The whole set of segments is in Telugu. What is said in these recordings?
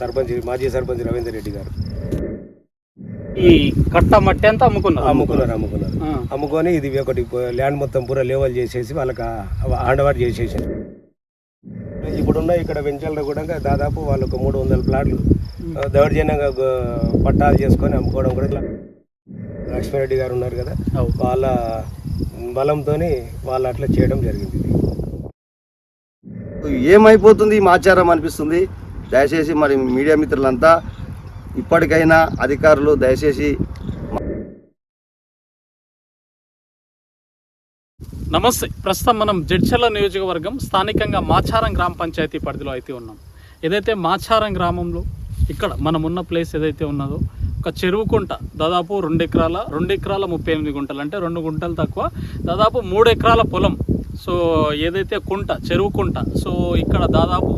సర్పంచ్ మాజీ సర్పంచ్ రవీందర్ రెడ్డి గారు. ఈ కట్ట మట్టి అంతా అమ్ముకున్నారు. అమ్ముకున్నారు అమ్ముకున్నారు. అమ్ముకొని ఇది ఒకటి ల్యాండ్ మొత్తం పూర లెవెల్ చేసేసి వాళ్ళకి ఓవర్ చేసేసారు ఇప్పుడున్న ఇక్కడ వెంచర్లో కూడా దాదాపు వాళ్ళకు మూడు వందల ప్లాట్లు దౌర్జన్యంగా పట్టాలు చేసుకొని అమ్ముకోవడం కూడా ఇట్లా. లక్ష్మీరెడ్డి గారు ఉన్నారు కదా. వాళ్ళ బలంతో వాళ్ళు అట్లా చేయడం జరిగింది. ఏమైపోతుంది? ఈ మాచారం అనిపిస్తుంది. దయచేసి మరి మీడియా మిత్రులంతా ఇప్పటికైనా అధికారులు దయచేసి నమస్తే. ప్రస్తుతం మనం జడ్చర్ల నియోజకవర్గం స్థానికంగా మాచారం గ్రామ పంచాయతీ పరిధిలో అయితే ఉన్నాం. ఏదైతే మాచారం గ్రామంలో ఇక్కడ మనం ఉన్న ప్లేస్ ఏదైతే ఉన్నదో ఒక చెరువు కుంట దాదాపు రెండు ఎకరాల రెండు ఎకరాల ముప్పై ఎనిమిది గుంటలు అంటే రెండు గుంటలు తక్కువ దాదాపు మూడు ఎకరాల పొలం సో ఏదైతే కుంట చెరువు కుంట సో ఇక్కడ దాదాపు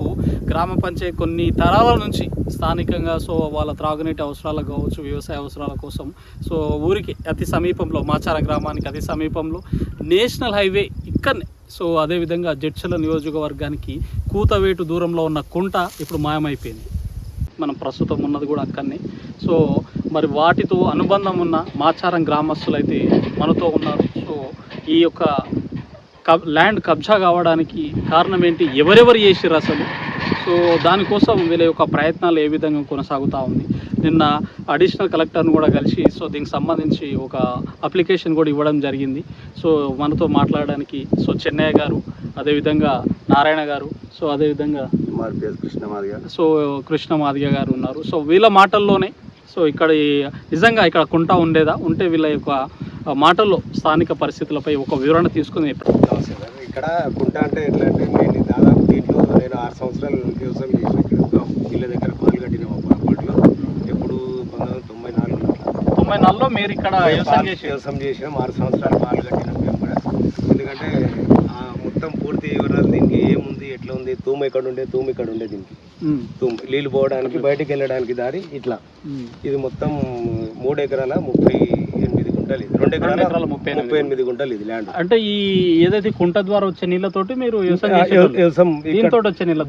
గ్రామ పంచాయతీ కొన్ని తరాల నుంచి స్థానికంగా సో వాళ్ళ త్రాగునీటి అవసరాలు కావచ్చు వ్యవసాయ అవసరాల కోసం సో ఊరికి అతి సమీపంలో మాచార గ్రామానికి అతి సమీపంలో నేషనల్ హైవే ఇక్కడనే. సో అదేవిధంగా జడ్చల నియోజకవర్గానికి కూతవేటు దూరంలో ఉన్న కుంట ఇప్పుడు మాయమైపోయింది. మనం ప్రస్తుతం ఉన్నది కూడా అక్కడనే. సో మరి వాటితో అనుబంధం ఉన్న మాచారం గ్రామస్తులైతే మనతో ఉన్నారు. సో ఈ యొక్క ల్యాండ్ కబ్జా కావడానికి కారణం ఏంటి? ఎవరెవరు చేసిర్రు అసలు? సో దానికోసం వీళ్ళ యొక్క ప్రయత్నాలు ఏ విధంగా కొనసాగుతూ ఉంది? నిన్న అడిషనల్ కలెక్టర్ను కూడా కలిసి సో దీనికి సంబంధించి ఒక అప్లికేషన్ కూడా ఇవ్వడం జరిగింది. సో మనతో మాట్లాడడానికి సో చెన్నయ్య గారు అదేవిధంగా నారాయణ గారు సో అదేవిధంగా సో కృష్ణ మాదిగ గారు ఉన్నారు. సో వీళ్ళ మాటల్లోనే సో ఇక్కడ నిజంగా ఇక్కడ కుంట ఉండేదా? ఉంటే వీళ్ళ యొక్క మాటల్లో స్థానిక పరిస్థితులపై ఒక వివరణ తీసుకుని ఇక్కడ కుంట అంటే ఎట్లా అంటే నేను దాదాపు దీంట్లో నేను ఆరు సంవత్సరాలు వ్యవసాయం చేసిన ఇక్కడ ఇళ్ళ దగ్గర పాలు కట్టిన అప్పట్లో. ఎప్పుడు పంతొమ్మిది వందల తొంభై నాలుగులో తొంభై నాలుగులో మీరు ఇక్కడ వ్యవసాయం చేసి వ్యవసాయం చేసినాం ఆరు సంవత్సరాలు పాలు కట్టినాం మేము కూడా. ఎందుకంటే మొత్తం పూర్తి వివరాలు దీనికి ఏముంది ఎట్లా ఉంది తూము ఎక్కడ ఉండే తూము ఇక్కడ ఉండే దీనికి. తూము నీళ్ళు పోవడానికి బయటికి వెళ్ళడానికి దారి ఇట్లా. ఇది మొత్తం మూడు ఎకరాల ముప్పై గుంటలు ఇది. రెండు ఎకరాల ముప్పై ఎనిమిది ముప్పై ఎనిమిది గుంటలు ఇది ల్యాండ్ అంటే ఈ ఏదైతే కుంట ద్వారా వచ్చే నీళ్ళతోటి మీరు వ్యవసాయం చేసేటోళ్ళు. వ్యవసాయం దీంతో వచ్చే నీళ్ళ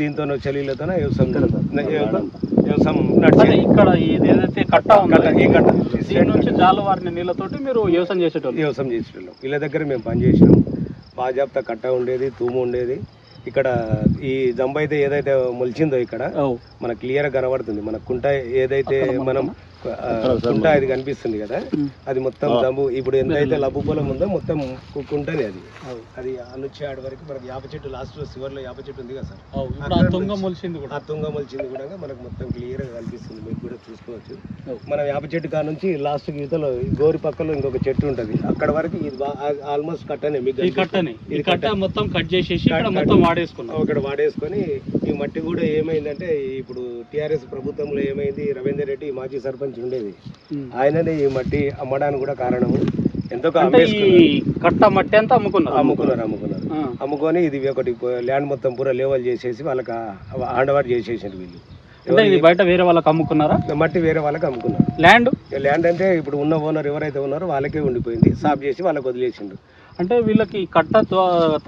దీంతో చలిలతో వ్యవసాయం వ్యవసాయం వ్యవసాయం అదే నడిచేది ఇక్కడ ఇది ఏదైతే కట్ట ఉందో కట్ట, ఈ కట్ట. దీని నుంచి జాలవారిన నీళ్ళతోటి మీరు వ్యవసాయం చేసేటోళ్ళు? వ్యవసాయం చేసేవాళ్ళం వీళ్ళ దగ్గర మేము పని చేసినాం. బాజాప్తా కట్ట ఉండేది తూము ఉండేది. ఇక్కడ ఈ జంబ అయితే ఏదైతే మొలిచిందో ఇక్కడ అవు. మన క్లియర్గా కనబడుతుంది. మన కుంట ఏదైతే మనం కుంట ఇది కనిపిస్తుంది కదా. అది మొత్తం జంబు ఇప్పుడు ఎంతైతే లబ్బు పొలం ఉందో మొత్తం కు- కుంటనే అది. అది అనుచ్చి ఆడ వరకు మనకి యాప చెట్టు లాస్ట్లో చివరిలో యాప చెట్టు ఉంది కదా సార్. అవు. ఇప్పుడు ఆ తుంగ మొలిచింది కూడా. ఆ తుంగ మొలిచింది కూడా మనకు మొత్తం క్లియర్గా కనిపిస్తుంది. మీకు కూడా చూసుకోవచ్చు. మన వేప చెట్టు కాడ నుంచి లాస్ట్ గీతలో గోరి పక్కలో ఇంకొక చెట్టు ఉంటది. అక్కడ వరకు ఇది ఆల్మోస్ట్ కట్టనే మీకు కట్టని. ఇది కట్ట మొత్తం కట్ చేసేసి మొత్తం వాడేసుకున్నాం ఇక్కడ వాడేసుకొని ఈ మట్టి కూడా ఏమైందంటే ఇప్పుడు టిఆర్ఎస్ ప్రభుత్వంలో ఏమైంది రవీందర్ రెడ్డి మాజీ సర్పంచ్ ఉండేది. ఆయననే ఈ మట్టి అమ్మడానికి కూడా కారణము. ఎంతో కట్ట మట్టి అంతా అమ్ముకున్నారు. అమ్ముకున్నారు. అమ్ముకొని ఇది ఒకటి ల్యాండ్ మొత్తం పూర లెవెల్ చేసేసి వాళ్ళకి ఓవర్ చేసేసారు వీళ్ళు. ఇది బయట వేరే వాళ్ళకి అమ్ముకున్నారా? మట్టి వేరే వాళ్ళకి అమ్ముకున్నారు. ల్యాండ్? ల్యాండ్ అంటే ఇప్పుడు ఉన్న ఓనర్ ఎవరైతే ఉన్నారో వాళ్ళకే ఉండిపోయింది. సాఫ్ చేసి వాళ్ళకి వదిలేసిండు అంటే వీళ్ళకి కట్ట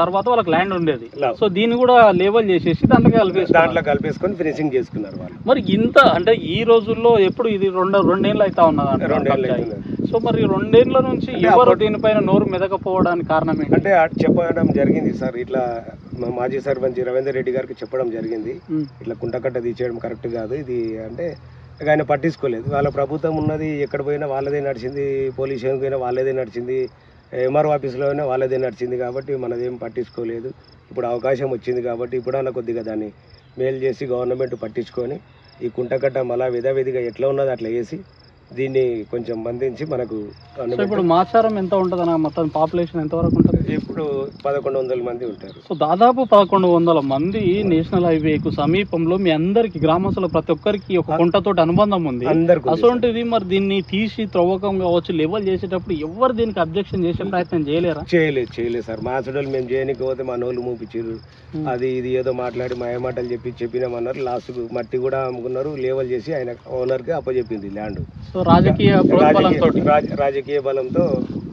తర్వాత వాళ్ళకి ల్యాండ్ ఉండేది. సో దీన్ని కూడా లేబల్ చేసేసి దాంట్లో కలిపేసి దాంట్లో కలిపేసుకొని ఫినిషింగ్ చేసుకున్నారు వాళ్ళు. మరి ఇంత అంటే ఈ రోజుల్లో ఎప్పుడు ఇది రెండు రెండేళ్ళు అవుతా ఉన్నది రెండేళ్ళు. సో మరి రెండేళ్ళ నుంచి ఎవరు దీనిపైన నోరు మెదకపోవడానికి కారణం ఏంటి? అంటే చెప్పడం జరిగింది సార్. ఇట్లా మా మాజీ సర్పంచ్ రవీందర్ రెడ్డి గారికి చెప్పడం జరిగింది. ఇట్లా కుంటకట్ట తీసేయడం కరెక్ట్ కాదు. ఇది అంటే ఇక ఆయన పట్టించుకోలేదు. వాళ్ళ ప్రభుత్వం ఉన్నది ఎక్కడ పోయినా వాళ్ళదే నడిచింది పోలీస్ స్టేషన్కి పోయినా వాళ్ళదే నడిచింది. ఎంఆర్ఓ ఆఫీస్లో అయినా వాళ్ళదే నడిచింది కాబట్టి మనదేం పట్టించుకోలేదు. ఇప్పుడు అవకాశం వచ్చింది కాబట్టి ఇప్పుడన్నా కొద్దిగా దాన్ని మేలు చేసి గవర్నమెంట్ పట్టించుకొని ఈ కుంటకట్ట మళ్ళా విధావిధిగా ఎట్లా ఉన్నది అట్లా వేసి దీన్ని కొంచెం బంధించి మనకు ఇప్పుడు మాచారం ఎంత ఉంటుంది మొత్తం పాపులేషన్ ఎంత వరకు ఉంటుంది? ఇప్పుడు పదకొండు వందల మంది ఉంటారు. సో దాదాపు పదకొండు వందల మంది నేషనల్ హైవేకు సమీపంలో మీ అందరికి గ్రామస్తుల ప్రతి ఒక్కరికి ఒక కుంటతోటి అనుబంధం ఉంది. అసొంటిది మరి దీన్ని తీసి త్రవ్వకం కావచ్చు లెవెల్ చేసేటప్పుడు ఎవరు దీనికి అబ్జెక్షన్ చేసే ప్రయత్నం చేయలేరా? చేయలేదు చేయలేదు సార్. మా అసలు మేము చేయనికి పోతే మా నోళ్ళు మూపించారు అది ఇది ఏదో మాట్లాడి మా మాటలు చెప్పి చెప్పినామన్నారు. లాస్ట్ మట్టి కూడా అమ్ముకున్నారు లేవల్ చేసి ఆయన ఓనర్కి అప్పచెప్పింది ల్యాండ్. సో రాజకీయ రాజకీయ బలంతో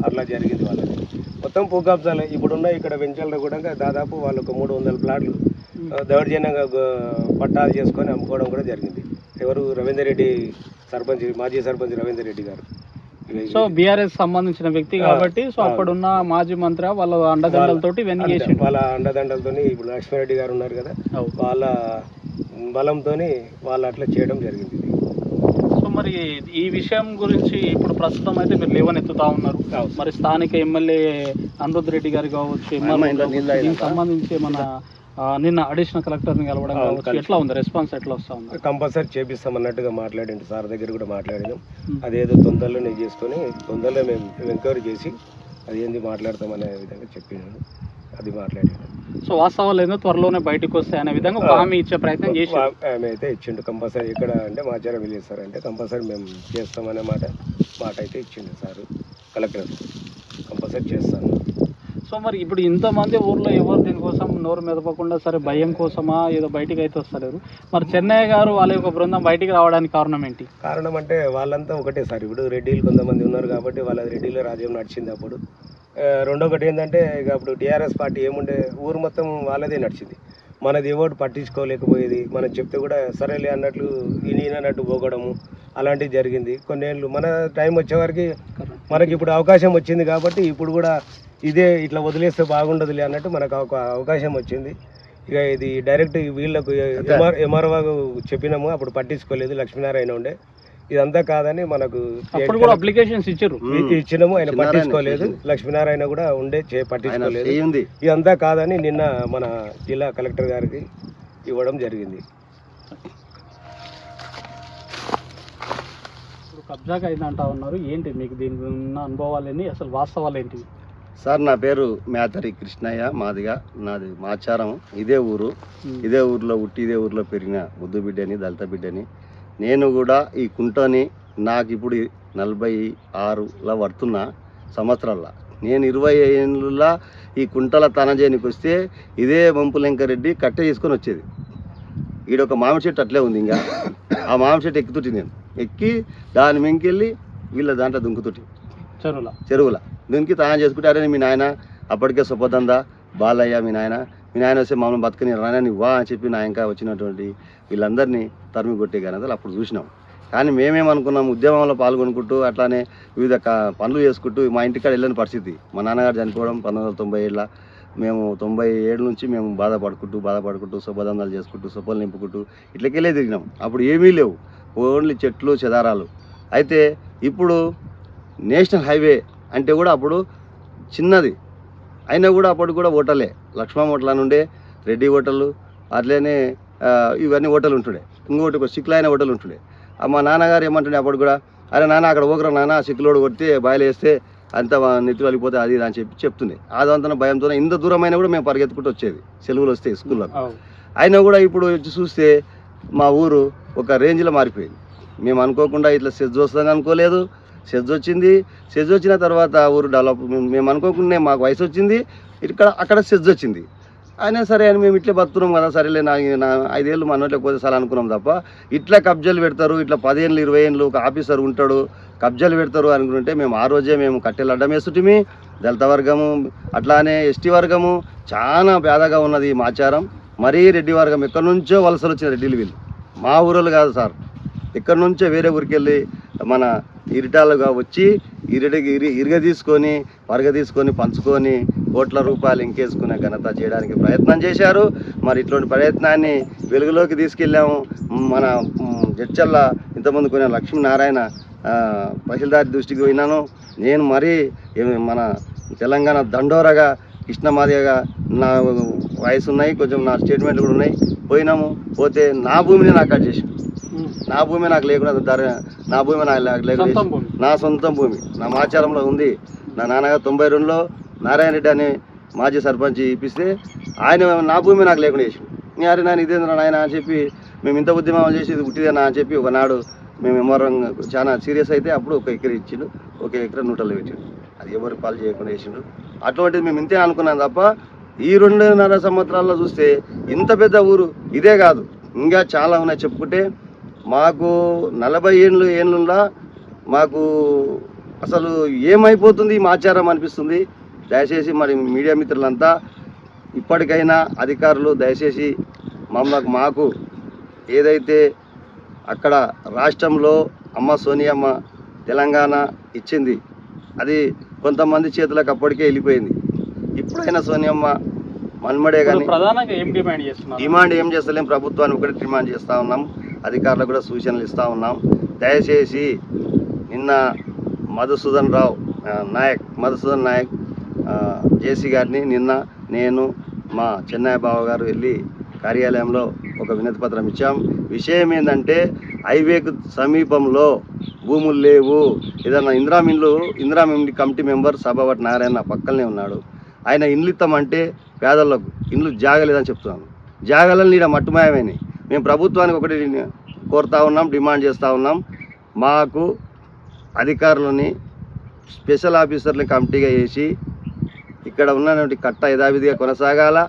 అట్లా జరిగింది వాళ్ళకి మొత్తం పూకాబ్జాలు ఇప్పుడున్న ఇక్కడ వెంచర్లో కూడా దాదాపు వాళ్ళకు మూడు వందల ప్లాట్లు దౌర్జన్యంగా పట్టాలు చేసుకొని అమ్ముకోవడం కూడా జరిగింది. ఎవరు రవీందర్ రెడ్డి సర్పంచ్ మాజీ సర్పంచ్ రవీందర్ రెడ్డి గారు. సో బీఆర్ఎస్ సంబంధించిన వ్యక్తి కాబట్టి సో ఆ. అప్పుడున్న మాజీ మంత్రి వాళ్ళ అండదండలతోటి ఇవన్నీ వాళ్ళ అండదండలతో ఇప్పుడు లక్ష్మీరెడ్డి గారు ఉన్నారు కదా. వాళ్ళ బలంతో వాళ్ళు అట్లా చేయడం జరిగింది. మరి ఈ విషయం గురించి ఇప్పుడు ప్రస్తుతం అయితే మీరు లేవనెత్తుతా ఉన్నారు. మరి స్థానిక ఎమ్మెల్యే అనిరుద్ రెడ్డి గారు కావచ్చు దీనికి సంబంధించి మన నిన్న అడిషనల్ కలెక్టర్ని కలవడం కావచ్చు. ఎట్లా ఉంది? రెస్పాన్స్ ఎట్లా వస్తా ఉంది? కంపల్సరీ చేపిస్తాం అన్నట్టుగా మాట్లాడింది సార్ దగ్గర కూడా మాట్లాడినాం. అదేదో తొందరలోనే చేసుకొని తొందరలో మేము ఎంక్వైరీ చేసి అది ఏంది మాట్లాడతాం అనే విధంగా చెప్పినాను అది మాట్లాడాను సో వాస్తవాలు ఏందో త్వరలోనే బయటకు వస్తాయి అనే విధంగా ఒక. హామీ ఇచ్చే ప్రయత్నం చేసి ఆమె అయితే ఇచ్చిండు కంపల్సరీ ఎక్కడ అంటే మాచారం విలేజ్ సార్ అంటే కంపల్సరీ మేము చేస్తామనే మాట మాట అయితే ఇచ్చిండు సార్ కలెక్టర్ కంపల్సరీ చేస్తాను. సో మరి ఇప్పుడు ఇంతమంది ఊర్లో ఎవరు దీనికోసం నోరు మెదపకుండా సరే భయం కోసమా ఏదో బయటికి అయితే వస్తలేరు. మరి చెన్నయ్య గారు వాళ్ళ యొక్క బృందం బయటికి రావడానికి కారణం ఏంటి? కారణం అంటే వాళ్ళంతా ఒకటే సార్. ఇప్పుడు రెడ్డిలు కొంతమంది ఉన్నారు కాబట్టి వాళ్ళ రెడ్డిలో రాజ్యం నడిచింది అప్పుడు. ఆ, రెండో ఒకటి ఏంటంటే ఇక అప్పుడు టీఆర్ఎస్ పార్టీ ఏముండే ఊరు మొత్తం వాళ్ళదే నడిచింది. మనది ఎవరు పట్టించుకోలేకపోయేది. మనం చెప్తే కూడా సరేలే అన్నట్లు ఈయన అన్నట్టు పోగడము అలాంటివి జరిగింది. కొన్నేళ్ళు మన టైం వచ్చేవరకు మనకి ఇప్పుడు అవకాశం వచ్చింది కాబట్టి ఇప్పుడు కూడా ఇదే ఇట్లా వదిలేస్తే బాగుండదులే అన్నట్టు మనకు ఒక అవకాశం వచ్చింది. ఇక ఇది డైరెక్ట్ వీళ్ళకు ఎంఆర్ ఎంఆర్ఓ చెప్పినాము అప్పుడు పట్టించుకోలేదు. లక్ష్మీనారాయణ ఉండే. ఇదంతా కాదని మనకు అప్పుడు కూడా అప్లికేషన్స్ ఇచ్చారు. ఇచ్చినాము ఆయన పట్టించుకోలేదు. లక్ష్మీనారాయణ కూడా ఉండే చే పట్టించుకోలేదు. ఇదంతా కాదని నిన్న మన జిల్లా కలెక్టర్ గారికి ఇవ్వడం జరిగింది. ఇప్పుడు కబ్జాకి అయింది అంటా ఉన్నారు. ఏంటి మీకు దీని ఉన్న అనుభవాలు ఏంటి అసలు వాస్తవాలు ఏంటి సార్ నా పేరు మేతరి కృష్ణయ్య మాదిగా నాది మాచారం. ఇదే ఊరు. ఇదే ఊర్లో పుట్టి ఇదే ఊర్లో పెరిగిన ముద్దు బిడ్డని దళిత బిడ్డని నేను కూడా ఈ కుంటని నాకు ఇప్పుడు నలభై ఆరులా పడుతున్న సంవత్సరాల నేను ఇరవై ఏళ్ళ ఈ కుంటల తనజేనికి వస్తే ఇదే వంపులెంకరెడ్డి కట్టె తీసుకొని వచ్చేది. ఈడొక మామిడి చెట్టు అట్లే ఉంది ఇంకా. ఆ మామిడి చెట్టు ఎక్కుతుంటి నేను. ఎక్కి దాని మింకెళ్ళి వీళ్ళ దాంట్లో దుంకుతుంటి. చెరువుల. చెరువుల. దీనికి తాను చేసుకుంటే అరే మీ నాయన అప్పటికే సుపదందా బాలయ్య మీ నాయన మీ నాయన వస్తే మమ్మల్ని బతుకుని రానా నువ్వు వా అని చెప్పి నా ఇంకా వచ్చినటువంటి వీళ్ళందరినీ తరిమి కొట్టే ఘనతలు అప్పుడు చూసినాం. కానీ మేమేమనుకున్నాం ఉద్యమంలో పాల్గొనుకుంటూ అట్లానే వివిధ పనులు చేసుకుంటూ మా ఇంటికాడ వెళ్ళని పరిస్థితి. మా నాన్నగారు చనిపోవడం పంతొమ్మిది వందల తొంభై ఏళ్ళ మేము తొంభై ఏడు నుంచి మేము బాధపడుకుంటూ బాధపడుకుంటూ శుభదందాలు చేసుకుంటూ శుభలు నింపుకుంటూ ఇట్లకెళ్ళే తిరిగినాం. అప్పుడు ఏమీ లేవు. ఓన్లీ చెట్లు చెదారాలు. అయితే ఇప్పుడు నేషనల్ హైవే అంటే కూడా అప్పుడు చిన్నది. అయినా కూడా అప్పుడు కూడా ఓటలే లక్ష్మణ హోటల్ అని ఉండే రెడ్డి హోటల్ అట్లనే ఇవన్నీ హోటల్ ఉంటుండే. ఇంకోటి ఒక సిక్లైన హోటల్ ఉంటుండే. మా నాన్నగారు ఏమంటుండే అప్పుడు కూడా అరే నాన్న అక్కడ పోకరా నాన్న సిక్కులోడు కొడితే బాయిలు వేస్తే అంత నెత్తులు వెళ్ళిపోతే అది అని చెప్పి చెప్తుండే. అదంతా భయంతో ఇంత దూరమైనా కూడా మేము పరిగెత్తుకుంటూ వచ్చేది సెలవులు వస్తే స్కూల్లో. అయినా కూడా ఇప్పుడు వచ్చి చూస్తే మా ఊరు ఒక రేంజ్లో మారిపోయింది. మేము అనుకోకుండా ఇట్లా సెజ్ వస్తుందని అనుకోలేదు. సెజ్ వచ్చింది. సెజ్ వచ్చిన తర్వాత ఊరు డెవలప్ మేము అనుకోకుండా మాకు వయసు వచ్చింది. ఇక్కడ అక్కడ సెజ్ వచ్చింది. అయినా సరే అని మేము ఇట్లే బతున్నాం కదా సరేలే నా నా ఐదేళ్ళు మన పోతే సరే అనుకున్నాం తప్ప ఇట్లా కబ్జాలు పెడతారు ఇట్లా పదేళ్ళు ఇరవై ఏళ్ళు ఒక ఆఫీసర్ ఉంటాడు కబ్జాలు పెడతారు అనుకుంటే మేము ఆ రోజే మేము కట్టెలు అడ్డం వేస్తుంటిమి. దళిత వర్గము అట్లానే ఎస్టీ వర్గము చాలా పేదగా ఉన్నది ఈ మాచారం. మరీ రెడ్డి వర్గం ఎక్కడి నుంచో వలసలు వచ్చిన రెడ్డిలు వీళ్ళు. మా ఊరోళ్ళు కాదు సార్. ఎక్కడి నుంచో వేరే ఊరికి వెళ్ళి మన ఇరిటాలుగా వచ్చి ఇరిటికి ఇరి ఇరగ తీసుకొని పరగ తీసుకొని పంచుకొని కోట్ల రూపాయలు ఇంకేసుకునే ఘనత చేయడానికి ప్రయత్నం చేశారు. మరి ఇటువంటి ప్రయత్నాన్ని వెలుగులోకి తీసుకెళ్ళాము. మన జడ్చల్ల ఇంతమంది కొన్ని లక్ష్మీనారాయణ తహసీల్దార్ దృష్టికి పోయినాను. నేను మరీ మన తెలంగాణ దండోరగా కృష్ణమాదిగా నా వయసు ఉన్నాయి కొంచెం నా స్టేట్మెంట్లు కూడా ఉన్నాయి. పోయినాము. పోతే నా భూమిని నాకు కట్ చేసి నా భూమి నాకు లేకుండా ధర నా భూమి నాకు లేకుండా నా సొంతం భూమి. నా మాచారంలో ఉంది. నా నాన్నగారు తొంభై రెండులో నారాయణ రెడ్డి అనే మాజీ సర్పంచ్ ఇప్పిస్తే ఆయన నా భూమి నాకు లేకుండా చేసి అరే నాన్న ఇదేంద్ర నాయన అని చెప్పి మేము ఇంత ఉద్యమం చేసి ఇది పుట్టిదేనా అని చెప్పి ఒకనాడు మేము ఎంఆర్ఎం చాలా సీరియస్ అయితే అప్పుడు ఒక ఎకర ఇచ్చిండు. ఒక ఎకర నూటలు పెట్టిండు. అది ఎవరు పాలు చేయకుండా చేసిండు అటువంటిది మేము ఇంతే అనుకున్నాం తప్ప ఈ రెండున్నర సంవత్సరాల్లో చూస్తే ఇంత పెద్ద ఊరు ఇదే కాదు. ఇంకా చాలా ఉన్నాయి చెప్పుకుంటే మాకు నలభై ఏళ్ళు ఏళ్ళులా మాకు అసలు ఏమైపోతుంది ఈ మాచారం అనిపిస్తుంది. దయచేసి మరి మీడియా మిత్రులంతా ఇప్పటికైనా అధికారులు దయచేసి మమ్మకు మాకు ఏదైతే అక్కడ రాష్ట్రంలో అమ్మ సోనియమ్మ తెలంగాణ ఇచ్చింది అది కొంతమంది చేతులకు అప్పటికే వెళ్ళిపోయింది. ఇప్పుడైనా సోనియమ్మ మన్మడే కానీ డిమాండ్ ఏం చేస్తలేం ప్రభుత్వాన్ని ఒకటి డిమాండ్ చేస్తూ ఉన్నాం. అధికారులకు కూడా సూచనలు ఇస్తూ ఉన్నాం. దయచేసి నిన్న మధుసూదన్ రావు నాయక్ మధుసూదన్ నాయక్ జేసీ గారిని నిన్న నేను మా చెన్నయ్య బావ గారు వెళ్ళి కార్యాలయంలో ఒక వినతి పత్రం ఇచ్చాం. విషయం ఏంటంటే హైవేకు సమీపంలో భూములు లేవు. ఏదన్నా ఇందిరామిన్లు ఇందిరామిన్లు కమిటీ మెంబర్ సభావటి నారాయణ పక్కనే ఉన్నాడు. ఆయన ఇండ్లు ఇస్తామంటే పేదలకు ఇండ్లు జాగలేదని చెప్తున్నాను. జాగలని నీడ మట్టుమాయమైనాయి. మేము ప్రభుత్వానికి ఒకటి కోరుతా ఉన్నాం డిమాండ్ చేస్తూ ఉన్నాం. మాకు అధికారులని స్పెషల్ ఆఫీసర్ని కమిటీగా వేసి ఇక్కడ ఉన్నటువంటి కట్ట యథావిధిగా కొనసాగాల?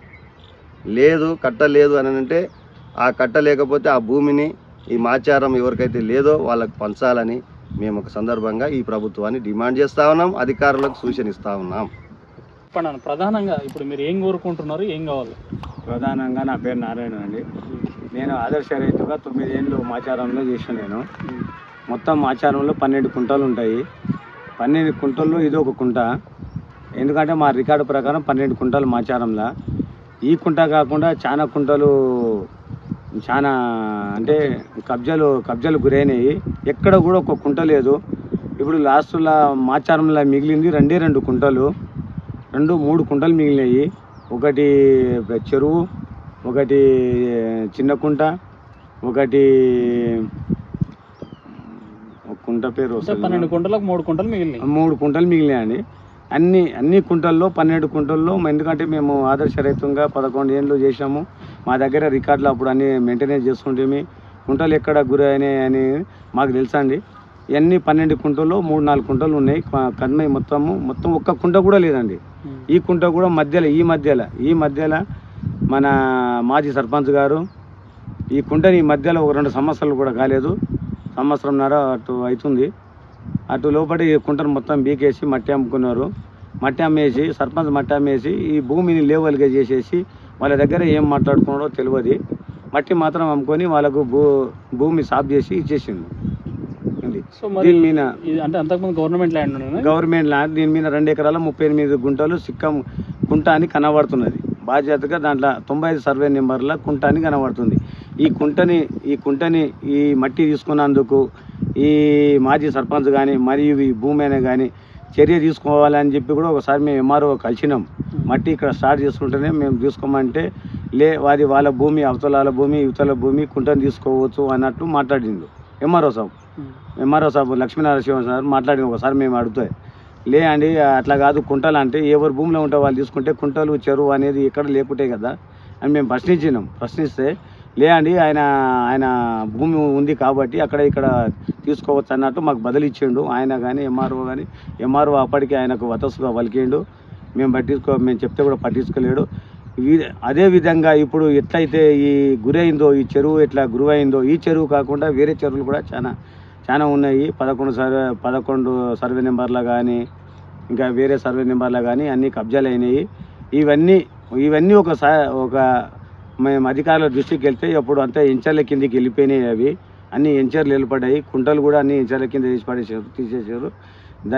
లేదు కట్ట లేదు అని అంటే ఆ కట్ట లేకపోతే ఆ భూమిని ఈ మాచారం ఎవరికైతే లేదో వాళ్ళకి పంచాలని మేము ఒక సందర్భంగా ఈ ప్రభుత్వాన్ని డిమాండ్ చేస్తూ ఉన్నాం అధికారులకు సూచన ఇస్తూ ఉన్నాం. ప్రధానంగా ఇప్పుడు మీరు ఏం కోరుకుంటున్నారు ఏం కావాలి? ప్రధానంగా నా పేరు నారాయణ అండి. నేను ఆదర్శ రైతుగా తొమ్మిది ఏళ్ళు మాచారంలో చేసిన నేను. మొత్తం ఆచారంలో పన్నెండు కుంటలు ఉంటాయి. పన్నెండు కుంటల్లో ఇది ఒక కుంట. ఎందుకంటే మా రికార్డు ప్రకారం పన్నెండు కుంటలు మాచారంలో. ఈ కుంట కాకుండా చాలా కుంటలు చాలా అంటే కబ్జాలు కబ్జాలు గురైనాయి. ఎక్కడ కూడా ఒక కుంట లేదు. ఇప్పుడు లాస్ట్లో మాచారంలో మిగిలింది రెండే రెండు కుంటలు. రెండు మూడు కుంటలు మిగిలినాయి. ఒకటి చెరువు ఒకటి చిన్న కుంట ఒకటి ఒక కుంట పేరు. పన్నెండు కుంటలకు మూడు కుంటలు మిగిలినాయి. మూడు కుంటలు మిగిలినాయండి. అన్ని అన్ని కుంటల్లో పన్నెండు కుంటల్లో ఎందుకంటే మేము ఆదర్శ రైతంగా పదకొండు ఏళ్ళు చేసాము మా దగ్గర రికార్డులు అప్పుడు అన్ని మెయింటెనెన్స్ చేసుకుంటే కుంటలు ఎక్కడ గురి అయినాయి అని మాకు తెలుసండి ఇవన్నీ పన్నెండు కుంటల్లో మూడు నాలుగు కుంటలు ఉన్నాయి. క- కన్మయ్య మొత్తము మొత్తం ఒక్క కుంట కూడా లేదండి. ఈ కుంట కూడా మధ్యలో ఈ మధ్యలో ఈ మధ్యలో మన మాజీ సర్పంచ్ గారు ఈ కుంటని ఈ మధ్యలో ఒక రెండు సంవత్సరాలు కూడా కాలేదు. సంవత్సరంన్నర అటు అవుతుంది. అటు లోపలి ఈ కుంటను మొత్తం బీకేసి మట్టి అమ్ముకున్నారు. మట్టి అమ్మేసి సర్పంచ్ మట్టి అమ్మేసి ఈ భూమిని లేవల్గా చేసేసి వాళ్ళ దగ్గర ఏం మాట్లాడుకున్నాడో తెలియదు. మట్టి మాత్రం అమ్ముకొని వాళ్ళకు భూ భూమి సాఫ్ చేసి మరి దీని మీద అంటే అంతకుముందు గవర్నమెంట్ ల్యాండ్? గవర్నమెంట్ ల్యాండ్ దీని మీద రెండు ఎకరాల ముప్పై ఎనిమిది గుంటలు సిక్కం కుంట అని కనబడుతున్నది. బాధ్యతగా దాంట్లో తొంభై ఐదు సర్వే నెంబర్ల కుంట అని కనబడుతుంది. ఈ కుంటని ఈ కుంటని ఈ మట్టి తీసుకున్నందుకు ఈ మాజీ సర్పంచ్ కానీ మరియు ఈ భూమి అయినా కానీ చర్య తీసుకోవాలని చెప్పి కూడా ఒకసారి మేము ఎంఆర్ఓ కలిసినాం. మట్టి ఇక్కడ స్టార్ట్ చేసుకుంటేనే మేము తీసుకోమంటే లే వాది వాళ్ళ భూమి అవతల వాళ్ళ భూమి ఇవతల భూమి కుంటని తీసుకోవచ్చు అన్నట్టు మాట్లాడిండు. MRO Sahab. MRO Sahab Lakshminarayana sir మాట్లాడిన ఒకసారి మేము అడుగుతాయి లే అండి అట్లా కాదు. కుంటలు అంటే ఎవరు భూమిలో ఉంటే వాళ్ళు తీసుకుంటే కుంటలు చెరువు అనేది ఎక్కడ లేకుంటే కదా అని మేము ప్రశ్నించినాం. ప్రశ్నిస్తే లే అండి ఆయన ఆయన భూమి ఉంది కాబట్టి అక్కడ ఇక్కడ తీసుకోవచ్చు అన్నట్టు మాకు బదిలిచ్చిండు ఆయన కానీ ఎంఆర్ఓ కానీ ఎంఆర్ఓ అప్పటికి ఆయనకు వతసుగా పలికిండు. మేము పట్టించుకో మేము చెప్తే కూడా పట్టించుకోలేడు. వీ- అదే విధంగా ఇప్పుడు ఎట్లయితే ఈ గురైందో ఈ చెరువు ఎట్లా గురువైందో ఈ చెరువు కాకుండా వేరే చెరువులు కూడా చాలా చాలా ఉన్నాయి. పదకొండు సర్వే పదకొండు సర్వే నెంబర్లు కానీ ఇంకా వేరే సర్వే నెంబర్లు కానీ అన్నీ కబ్జాలు అయినాయి. ఇవన్నీ ఇవన్నీ ఒక ఒక మేము అధికారుల దృష్టికి వెళ్తే అప్పుడు అంతా ఎంచర్ల కిందికి వెళ్ళిపోయినాయి అవి. అన్ని ఎంచర్లు వెళ్ళిపడ్డాయి. కుంటలు కూడా అన్ని ఎంచర్ల కింద తీసి పడేసారు తీసేసారు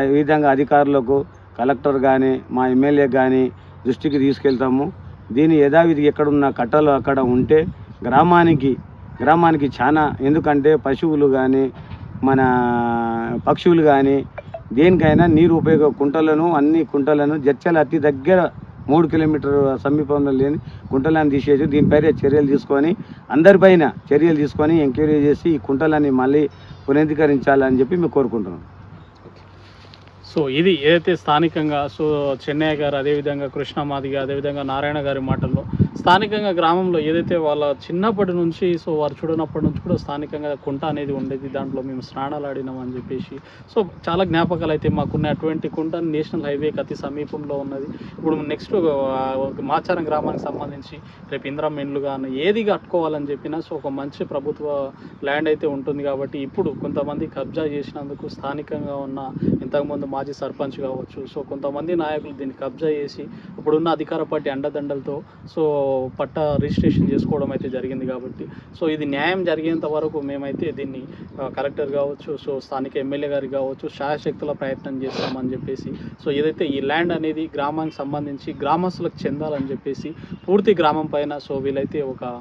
ఈ విధంగా అధికారులకు కలెక్టర్ కానీ మా ఎమ్మెల్యే కానీ దృష్టికి తీసుకెళ్తాము. దీని యథావిధి ఎక్కడున్న కట్టలు అక్కడ ఉంటే గ్రామానికి గ్రామానికి చాలా ఎందుకంటే పశువులు కానీ మన పక్షులు కానీ దేనికైనా నీరు ఉపయోగ కుంటలను అన్ని కుంటలను జడ్చల అతి దగ్గర మూడు కిలోమీటర్ సమీపంలో లేని కుంటలను తీసేసి దీనిపైన చర్యలు తీసుకొని అందరిపైన చర్యలు తీసుకొని ఎంక్వైరీ చేసి ఈ కుంటలని మళ్ళీ పునరుద్ధరించాలని చెప్పి మేము కోరుకుంటున్నాం. సో ఇది ఏదైతే స్థానికంగా సో చెన్నయ్య గారు అదేవిధంగా కృష్ణమాదిగా అదేవిధంగా నారాయణ గారి మాటల్లో స్థానికంగా గ్రామంలో ఏదైతే వాళ్ళ చిన్నప్పటి నుంచి సో వారు చూడనప్పటి నుంచి కూడా స్థానికంగా కుంట అనేది ఉండేది. దాంట్లో మేము స్నానాలు ఆడినాం అని చెప్పేసి. సో చాలా జ్ఞాపకాలు అయితే మాకున్న అటువంటి కుంట నేషనల్ హైవేకి అతి సమీపంలో ఉన్నది. ఇప్పుడు నెక్స్ట్ మాచారం గ్రామానికి సంబంధించి రేపు ఇంద్రం ఇండ్లు కానీ ఏది కట్టుకోవాలని చెప్పినా సో ఒక మంచి ప్రభుత్వ ల్యాండ్ అయితే ఉంటుంది కాబట్టి ఇప్పుడు కొంతమంది కబ్జా చేసినందుకు స్థానికంగా ఉన్న ఇంతకుముందు మాజీ సర్పంచ్ కావచ్చు సో కొంతమంది నాయకులు దీన్ని కబ్జా చేసి ఇప్పుడున్న అధికార పార్టీ అండదండలతో సో పట్ట రిజిస్ట్రేషన్ చేసుకోవడం అయితే జరిగింది కాబట్టి. సో ఇది న్యాయం జరిగేంత వరకు మేమైతే దీన్ని కలెక్టర్ కావచ్చు సో స్థానిక ఎమ్మెల్యే గారికి కావచ్చు శాయశక్తుల ప్రయత్నం చేస్తామని చెప్పేసి సో ఏదైతే ఈ ల్యాండ్ అనేది గ్రామానికి సంబంధించి గ్రామస్తులకు చెందాలని చెప్పేసి పూర్తి గ్రామం పైన సో వీళ్ళైతే ఒక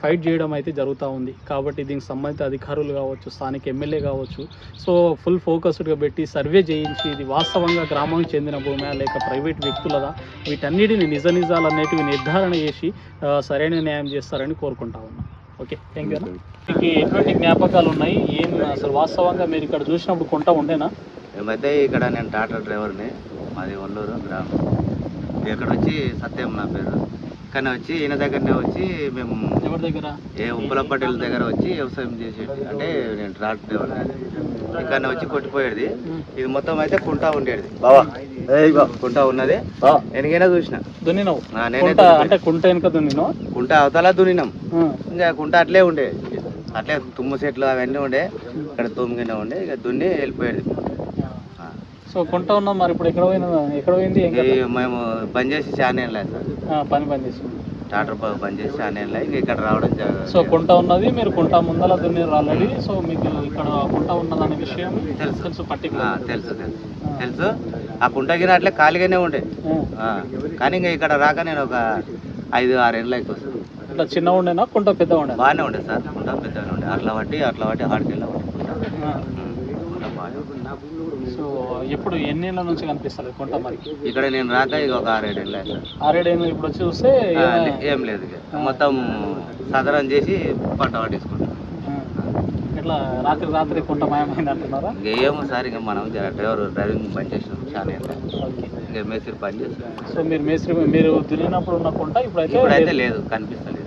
ఫైట్ చేయడం అయితే జరుగుతూ ఉంది. కాబట్టి దీనికి సంబంధిత అధికారులు కావచ్చు స్థానిక ఎమ్మెల్యే కావచ్చు సో ఫుల్ ఫోకస్డ్గా పెట్టి సర్వే చేయించి ఇది వాస్తవంగా గ్రామానికి చెందిన భూమి లేక ప్రైవేట్ వ్యక్తులదా? వీటన్నిటిని నిజ నిజాలు అనేటివి నిర్ధారణ చేసి ఆ, సరైన న్యాయం చేస్తారని కోరుకుంటా ఉన్నాం. ఓకే థ్యాంక్ యూ మీకు ఎటువంటి జ్ఞాపకాలు ఉన్నాయి? ఏం అసలు వాస్తవంగా మీరు ఇక్కడ చూసినప్పుడు కొంటా ఉండేనా? మేమైతే ఇక్కడ నేను టాటా డ్రైవర్ని మాది ఒల్లూరు గ్రామం. ఇక్కడ వచ్చి సత్యం నా పేరు. కానీ వచ్చి ఈయన దగ్గరనే వచ్చి మేము ఎవరి దగ్గర? ఏ ఉప్పల పటేల్ దగ్గర వచ్చి వ్యవసాయం చేసేది అంటే నేను ట్రాక్టర్ ఇక్కడ వచ్చి కొట్టిపోయేది ఇది మొత్తం అయితే కుంటా ఉండేది బావా. కుంటా ఉన్నది. ఎనిగైనా చూసిన. దున్నినావు? ఆ, నేనే కుంట అవతల దున్నినాం. ఇంకా కుంట అట్లే ఉండే. అట్లే తుమ్మ చెట్లు అవన్నీ ఉండే. ఇక్కడ తుమ్మిగానే ఉండే. ఇక దున్ని వెళ్ళిపోయేది. సో కొంట ఉన్నాం మరి ఇప్పుడు ఎక్కడ పోయినా ఎక్కడ పోయింది ఏం ఈ కథ? మేము బంద్ చేసి చాలా సార్ ఆ, పని పని చేస్తుంది టాటర్ బంద్ చేసి చాలా ఇంకా ఇక్కడ రావడం జరగదు. సో కుంట ఉన్నది మీరు కుంట ముందల దున్నారు ఆల్రెడీ సో మీకు ఇక్కడ కుంట ఉన్నదనే విషయం తెలుసు. తెలుసు ఆ, పర్టికులర్ తెలుసు తెలుసు తెలుసు ఆ కుంటగిన అట్లే ఖాళీగానే ఉండే ఆ, కానీ ఇంకా ఇక్కడ రాక నేను ఒక ఐదు ఆరు ఏళ్ళు అయిపోతుంది ఇట్లా చిన్న ఉండేనా కుంట పెద్ద ఉండేనా బాగానే ఉండే సార్ కుంట పెద్దగానే ఉండే అట్లా బట్టి అట్లా బట్టి ఆడికి. కుంట ఉండే. సో ఎప్పుడు ఎన్నేళ్ళ నుంచి కనిపిస్తుంది కుంట మరి ఇక్కడ నేను రాక ఇక ఒక ఆరు ఏడు ఏళ్ళు అయింది సార్. ఆరేడేళ్ళు ఇప్పుడు వచ్చి చూస్తే ఏం లేదు. మొత్తం సదరం చేసి పంట పట్టించుకుంటాం ఆ. ఇట్లా రాత్రి రాత్రి కుంట మాయమైంది అంటున్నారా ఏమో సార్ ఇంకా మనం డ్రైవర్ డ్రైవింగ్ బంద్ చేసినాం చాలా ఇంకా మేస్త్రి పని చేస్తాం సో మీరు మేస్త్రి మీరు దున్నినప్పుడు ఉన్న కుంట ఇప్పుడైతే ఇప్పుడైతే లేదు. లేదు కనిపిస్తలేదు